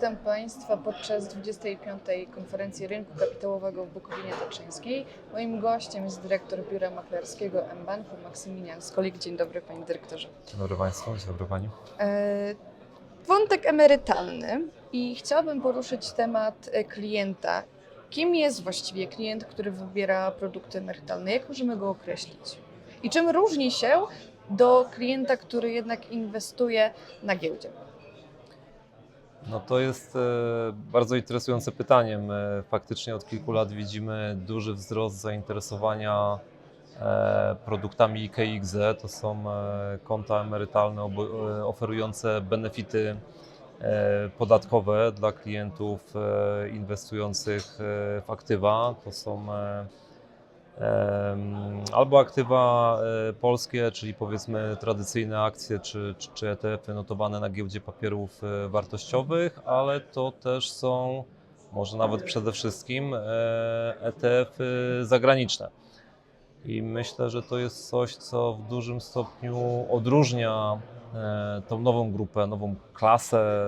Witam Państwa podczas 25. konferencji rynku kapitałowego w Bukowinie Tatrzańskiej. Moim gościem jest dyrektor biura maklerskiego mBanku Maksymilian Skolik. Dzień dobry Panie Dyrektorze. Dzień dobry Państwu, dzień dobry Pani. E, Wątek emerytalny i chciałabym poruszyć temat e, klienta. Kim jest właściwie klient, który wybiera produkty emerytalne? Jak możemy go określić? I czym różni się do klienta, który jednak inwestuje na giełdzie? No to jest e, bardzo interesujące pytanie. My faktycznie od kilku lat widzimy duży wzrost zainteresowania e, produktami IKXZ. To są e, konta emerytalne e, oferujące benefity e, podatkowe dla klientów e, inwestujących e, w aktywa. To są e, albo aktywa e, polskie, czyli powiedzmy tradycyjne akcje czy, czy, ETF-y notowane na giełdzie papierów e, wartościowych, ale to też są, może nawet przede wszystkim, e, ETF-y zagraniczne. I myślę, że to jest coś, co w dużym stopniu odróżnia e, tą nową grupę, nową klasę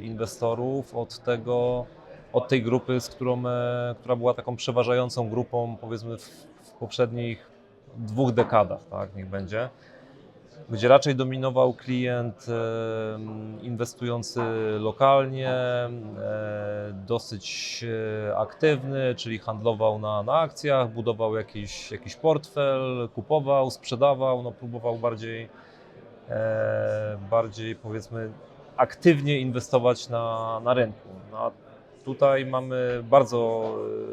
inwestorów od tego, od tej grupy, z którą, e, która była taką przeważającą grupą, powiedzmy, w, w poprzednich dwóch dekadach, tak, niech będzie, gdzie raczej dominował klient e, inwestujący lokalnie, e, dosyć aktywny, czyli handlował na, na akcjach, budował jakiś, jakiś portfel, kupował, sprzedawał, no, próbował bardziej, bardziej powiedzmy aktywnie inwestować na, na rynku. No, Tutaj mamy bardzo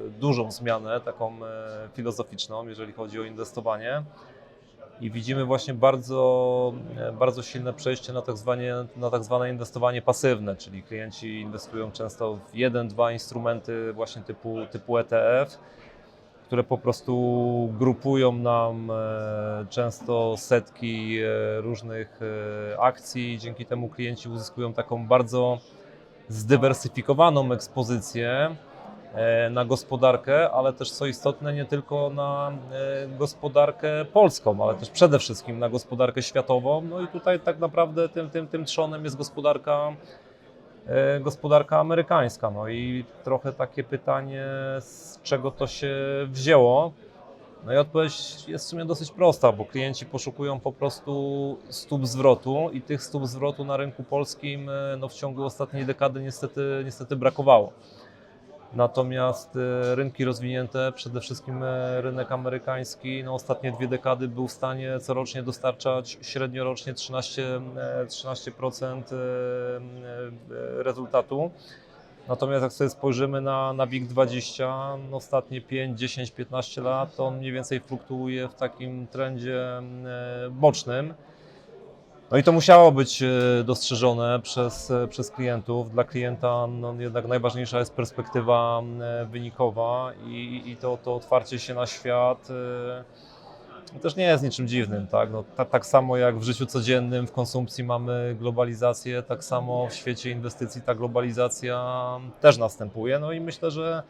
e, dużą zmianę, taką e, filozoficzną, jeżeli chodzi o inwestowanie. I widzimy właśnie bardzo, e, bardzo silne przejście na tak, zwanie, na tak zwane inwestowanie pasywne, czyli klienci inwestują często w jeden, dwa instrumenty właśnie typu, typu ETF, które po prostu grupują nam często setki różnych akcji. Dzięki temu klienci uzyskują taką bardzo zdywersyfikowaną ekspozycję e, na gospodarkę, ale też co istotne, nie tylko na e, gospodarkę polską, ale też przede wszystkim na gospodarkę światową. No i tutaj tak naprawdę tym, tym, tym trzonem jest gospodarka, e, gospodarka amerykańska. No i trochę takie pytanie, z czego to się wzięło. No i odpowiedź jest w sumie dosyć prosta, bo klienci poszukują po prostu stóp zwrotu i tych stóp zwrotu na rynku polskim e, no, w ciągu ostatniej dekady niestety, niestety brakowało. Natomiast e, rynki rozwinięte, przede wszystkim e, rynek amerykański, no ostatnie dwie dekady był w stanie corocznie dostarczać średnio rocznie 13, e, 13% e, e, rezultatu. Natomiast jak sobie spojrzymy na, na WIG20, no ostatnie 5, 10, 15 lat, to on mniej więcej fluktuuje w takim trendzie e, bocznym. No i to musiało być e, dostrzeżone przez, e, przez klientów. Dla klienta no jednak najważniejsza jest perspektywa e, wynikowa i, i to, to otwarcie się na świat też nie jest niczym dziwnym. Tak? No, ta, tak samo jak w życiu codziennym, w konsumpcji mamy globalizację, tak samo w świecie inwestycji ta globalizacja też następuje. No i myślę, że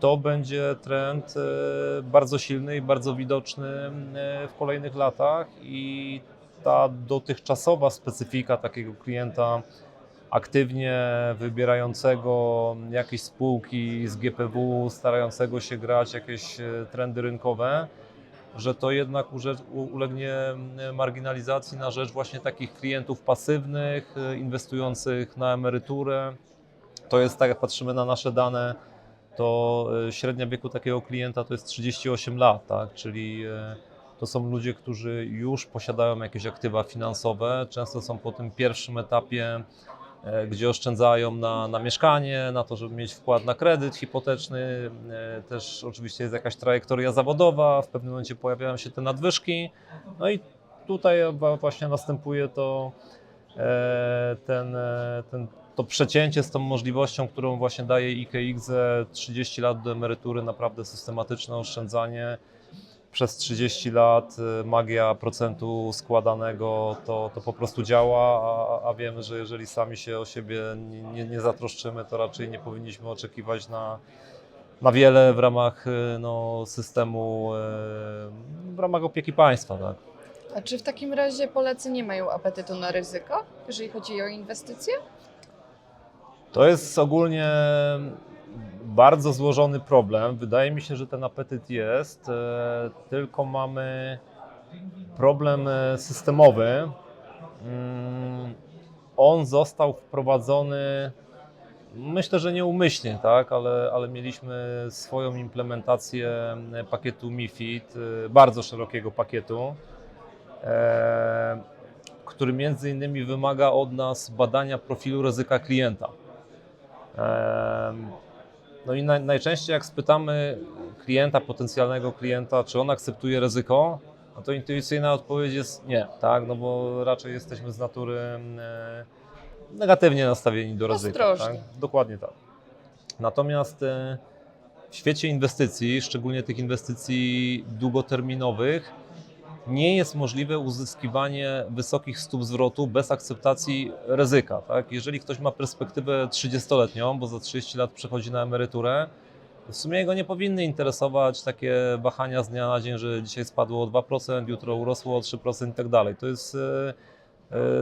to będzie trend e, bardzo silny i bardzo widoczny e, w kolejnych latach i ta dotychczasowa specyfika takiego klienta aktywnie wybierającego jakieś spółki z GPW, starającego się grać jakieś e, trendy rynkowe, że to jednak ulegnie e, marginalizacji na rzecz właśnie takich klientów pasywnych, e, inwestujących na emeryturę. To jest tak, jak patrzymy na nasze dane, to e, średnia wieku takiego klienta to jest 38 lat, tak? czyli e, to są ludzie, którzy już posiadają jakieś aktywa finansowe, często są po tym pierwszym etapie, gdzie oszczędzają na, na mieszkanie, na to, żeby mieć wkład na kredyt hipoteczny. E, Też oczywiście jest jakaś trajektoria zawodowa, w pewnym momencie pojawiają się te nadwyżki. No i tutaj właśnie następuje to e, ten, e, ten, to przecięcie z tą możliwością, którą właśnie daje IKX 30 lat do emerytury, naprawdę systematyczne oszczędzanie przez 30 lat y, magia procentu składanego to, to po prostu działa, a, a wiemy, że jeżeli sami się o siebie nie, nie, zatroszczymy, to raczej nie powinniśmy oczekiwać na, na wiele w ramach y, no, systemu, y, w ramach opieki państwa. Tak? A czy w takim razie Polacy nie mają apetytu na ryzyko, jeżeli chodzi o inwestycje? To jest ogólnie bardzo złożony problem. Wydaje mi się, że ten apetyt jest, e, tylko mamy problem e, systemowy. Mm, On został wprowadzony, myślę, że nieumyślnie, tak, ale, ale mieliśmy swoją implementację e, pakietu MIFID, bardzo szerokiego pakietu, który między innymi wymaga od nas badania profilu ryzyka klienta. No i naj, najczęściej jak spytamy klienta, potencjalnego klienta, czy on akceptuje ryzyko, no to intuicyjna odpowiedź jest nie, tak, no bo raczej jesteśmy z natury e, negatywnie nastawieni do ryzyka. Tak? Dokładnie tak. Natomiast e, w świecie inwestycji, szczególnie tych inwestycji długoterminowych, nie jest możliwe uzyskiwanie wysokich stóp zwrotu bez akceptacji ryzyka. Tak? Jeżeli ktoś ma perspektywę 30-letnią, bo za 30 lat przechodzi na emeryturę, w sumie go nie powinny interesować takie wahania z dnia na dzień, że dzisiaj spadło o 2%, jutro urosło o 3% i tak dalej. To jest e,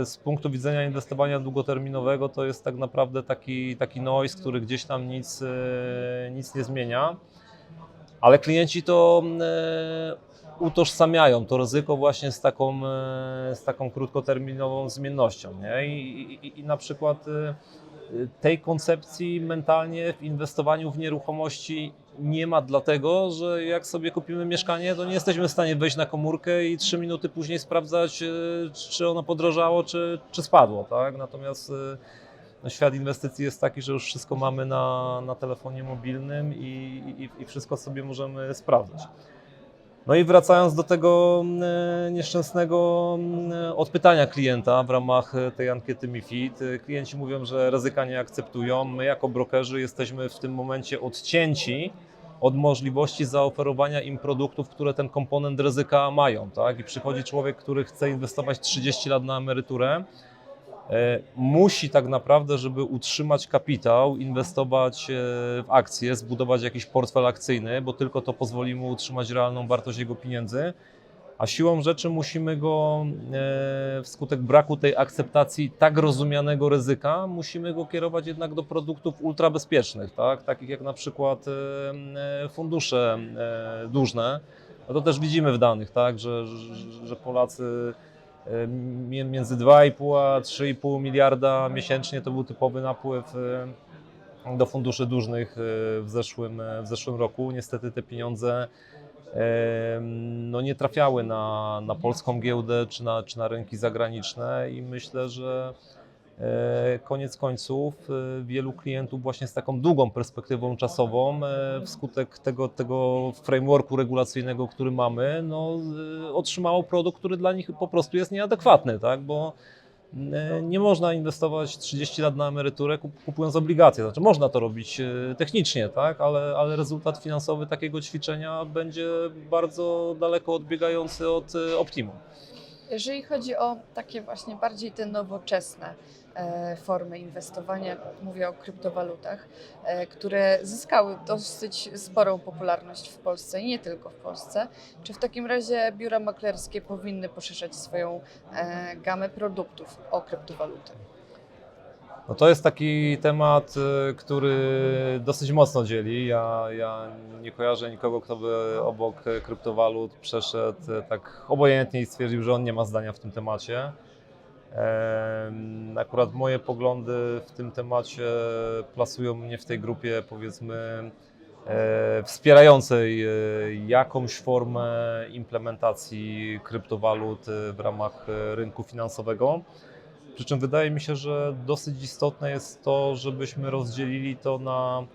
e, z punktu widzenia inwestowania długoterminowego to jest tak naprawdę taki, taki noise, który gdzieś tam nic, e, nic nie zmienia. Ale klienci to utożsamiają to ryzyko właśnie z taką, e, z taką krótkoterminową zmiennością. Nie? I, i, I na przykład e, tej koncepcji mentalnie w inwestowaniu w nieruchomości nie ma, dlatego że jak sobie kupimy mieszkanie, to nie jesteśmy w stanie wejść na komórkę i trzy minuty później sprawdzać, e, czy ono podrożało, czy, czy spadło. Tak? Natomiast no, świat inwestycji jest taki, że już wszystko mamy na, na telefonie mobilnym i, i, i wszystko sobie możemy sprawdzać. No i wracając do tego e, nieszczęsnego mm, odpytania klienta w ramach e, tej ankiety MIFID, e, klienci mówią, że ryzyka nie akceptują. My jako brokerzy jesteśmy w tym momencie odcięci od możliwości zaoferowania im produktów, które ten komponent ryzyka mają. Tak? I przychodzi człowiek, który chce inwestować 30 lat na emeryturę, e, musi tak naprawdę, żeby utrzymać kapitał, inwestować e, w akcje, zbudować jakiś portfel akcyjny, bo tylko to pozwoli mu utrzymać realną wartość jego pieniędzy. A siłą rzeczy musimy go e, wskutek braku tej akceptacji tak rozumianego ryzyka, musimy go kierować jednak do produktów ultrabezpiecznych, tak? takich jak na przykład e, e, fundusze e, dłużne. No to też widzimy w danych, tak? że, że, Polacy e, między 2,5 a 3,5 miliarda miesięcznie to był typowy napływ do funduszy dłużnych e, w zeszłym, e, w zeszłym roku. Niestety te pieniądze no nie trafiały na, na polską giełdę czy na, czy na rynki zagraniczne i myślę, że koniec końców e, wielu klientów właśnie z taką długą perspektywą czasową e, wskutek tego, tego frameworku regulacyjnego, który mamy, no, e, otrzymało produkt, który dla nich po prostu jest nieadekwatny, tak? bo e, nie można inwestować 30 lat na emeryturę kup- kupując obligacje. Znaczy można to robić e, technicznie, tak? ale, ale rezultat finansowy takiego ćwiczenia będzie bardzo daleko odbiegający od e, optimum. Jeżeli chodzi o takie właśnie bardziej te nowoczesne e, formy inwestowania, mówię o kryptowalutach, e, które zyskały dosyć sporą popularność w Polsce i nie tylko w Polsce, czy w takim razie biura maklerskie powinny poszerzać swoją e, gamę produktów o kryptowaluty? No to jest taki temat, y, który dosyć mocno dzieli. Ja, ja nie kojarzę nikogo, kto by obok kryptowalut przeszedł y, tak obojętnie i stwierdził, że on nie ma zdania w tym temacie. Em, Akurat moje poglądy w tym temacie plasują mnie w tej grupie, powiedzmy, e, wspierającej e, jakąś formę implementacji kryptowalut e, w ramach rynku finansowego. Przy czym wydaje mi się, że dosyć istotne jest to, żebyśmy rozdzielili to na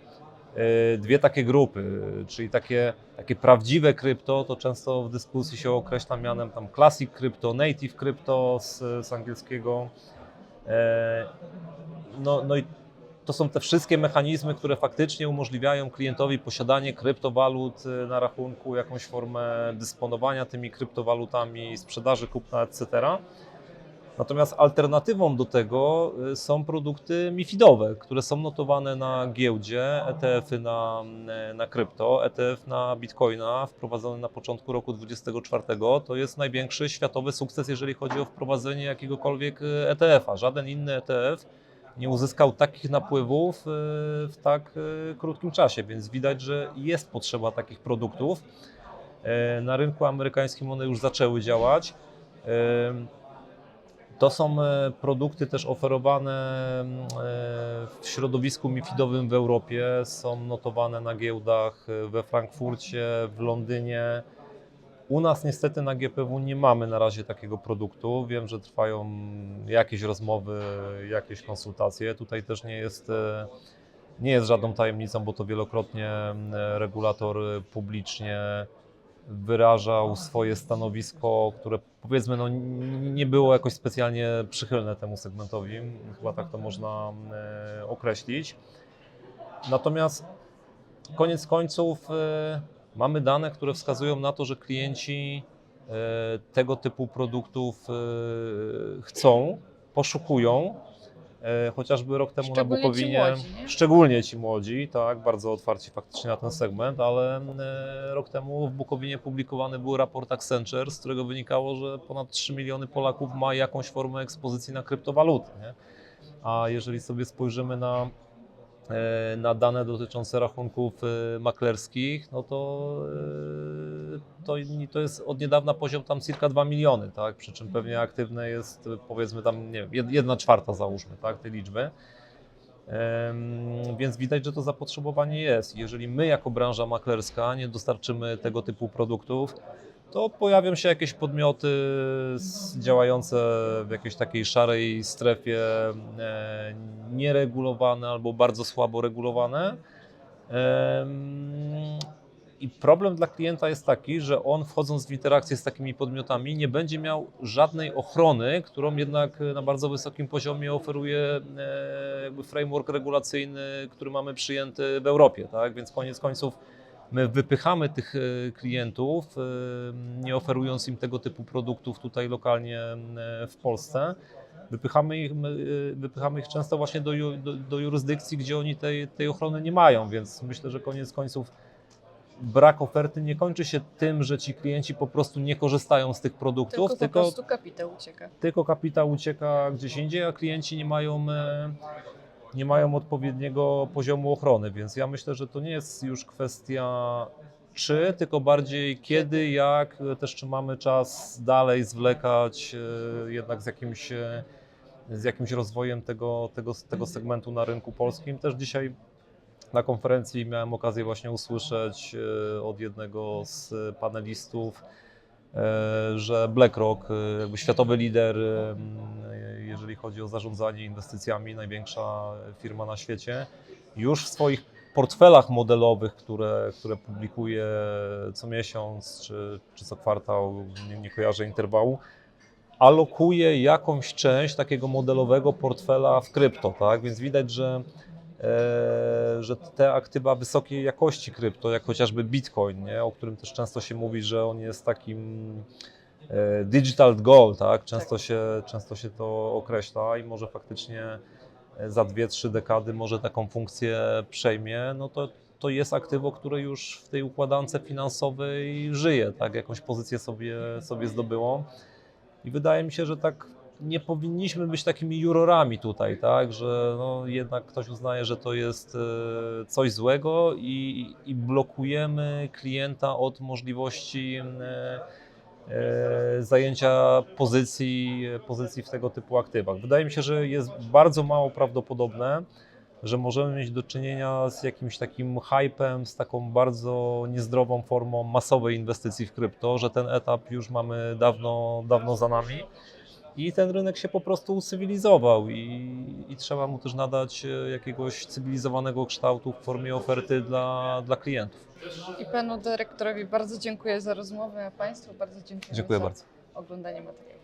e, dwie takie grupy, czyli takie, takie prawdziwe krypto, to często w dyskusji się określa mianem tam classic crypto, native crypto z, z angielskiego. E, No, no i to są te wszystkie mechanizmy, które faktycznie umożliwiają klientowi posiadanie kryptowalut e, na rachunku, jakąś formę dysponowania tymi kryptowalutami, sprzedaży, kupna, etc. Natomiast alternatywą do tego y, są produkty MIFIDowe, które są notowane na giełdzie, ETF-y na, y, na krypto, ETF na Bitcoina wprowadzony na początku roku 2024. To jest największy światowy sukces, jeżeli chodzi o wprowadzenie jakiegokolwiek y, ETF-a. Żaden inny ETF nie uzyskał takich napływów w tak krótkim czasie, więc widać, że jest potrzeba takich produktów. Na rynku amerykańskim one już zaczęły działać. To są e, produkty też oferowane mm, e, w środowisku MIFIDowym w Europie, są notowane na giełdach e, we Frankfurcie, w Londynie. U nas niestety na GPW nie mamy na razie takiego produktu. Wiem, że trwają jakieś rozmowy, jakieś konsultacje. Tutaj też nie jest, nie jest żadną tajemnicą, bo to wielokrotnie mm, regulator publicznie wyrażał swoje stanowisko, które powiedzmy no, nie było jakoś specjalnie przychylne temu segmentowi. Chyba tak to można e, określić. Natomiast koniec końców e, mamy dane, które wskazują na to, że klienci e, tego typu produktów e, chcą, poszukują. E, Chociażby rok temu na ci Bukowinie, młodzi, nie? szczególnie ci młodzi, tak, bardzo otwarci faktycznie na ten segment, ale e, rok temu w Bukowinie publikowany był raport Accenture, z którego wynikało, że ponad 3 miliony Polaków ma jakąś formę ekspozycji na kryptowaluty. Nie? A jeżeli sobie spojrzymy na e, na dane dotyczące rachunków maklerskich, no to, to, to jest od niedawna poziom tam circa 2 miliony, tak? przy czym pewnie aktywne jest powiedzmy tam nie wiem, jed- jedna czwarta załóżmy tak? tej liczby. Więc widać, że to zapotrzebowanie jest. Jeżeli my jako branża maklerska nie dostarczymy tego typu produktów, to pojawią się jakieś podmioty działające w jakiejś takiej szarej strefie, e, nieregulowane albo bardzo słabo regulowane. I problem dla klienta jest taki, że on wchodząc w interakcję z takimi podmiotami nie będzie miał żadnej ochrony, którą jednak na bardzo wysokim poziomie oferuje e, jakby framework regulacyjny, który mamy przyjęty w Europie. Tak? Więc koniec końców my wypychamy tych e, klientów, e, nie oferując im tego typu produktów tutaj lokalnie w Polsce. Wypychamy ich, my, wypychamy ich często właśnie do, do, do jurysdykcji, gdzie oni tej, tej ochrony nie mają, więc myślę, że koniec końców brak oferty nie kończy się tym, że ci klienci po prostu nie korzystają z tych produktów, Tylko po tylko, prostu kapitał ucieka. tylko kapitał ucieka gdzieś indziej, a klienci nie mają, e, nie mają odpowiedniego poziomu ochrony, więc ja myślę, że to nie jest już kwestia czy, tylko bardziej kiedy, jak, e, też czy mamy czas dalej zwlekać e, jednak z jakimś, z jakimś rozwojem tego, tego, tego segmentu na rynku polskim. Też dzisiaj na konferencji miałem okazję właśnie usłyszeć e, od jednego z panelistów, e, że BlackRock, e, jakby światowy lider, jeżeli chodzi o zarządzanie inwestycjami, największa firma na świecie, już w swoich portfelach modelowych, które, które publikuje co miesiąc czy, czy co kwartał, nie, nie kojarzę interwału, alokuje jakąś część takiego modelowego portfela w krypto, tak? Więc widać, że że te aktywa wysokiej jakości krypto, jak chociażby Bitcoin, nie? o którym też często się mówi, że on jest takim e, digital gold, tak? Często, Się, często się to określa i może faktycznie e, za dwie, trzy dekady może taką funkcję przejmie, no to, to jest aktywo, które już w tej układance finansowej żyje, tak? jakąś pozycję sobie, sobie zdobyło. I wydaje mi się, że tak nie powinniśmy być takimi jurorami tutaj, tak, że no jednak ktoś uznaje, że to jest e, coś złego i, i blokujemy klienta od możliwości e, e, zajęcia pozycji, pozycji w tego typu aktywach. Wydaje mi się, że jest bardzo mało prawdopodobne, że możemy mieć do czynienia z jakimś takim hypem, z taką bardzo niezdrową formą masowej inwestycji w krypto, że ten etap już mamy dawno, dawno za nami. I ten rynek się po prostu ucywilizował i, i trzeba mu też nadać e, jakiegoś cywilizowanego kształtu w formie oferty dla, dla klientów. I panu dyrektorowi bardzo dziękuję za rozmowę, a państwu bardzo dziękuję, Dziękuję za bardzo. oglądanie materiału.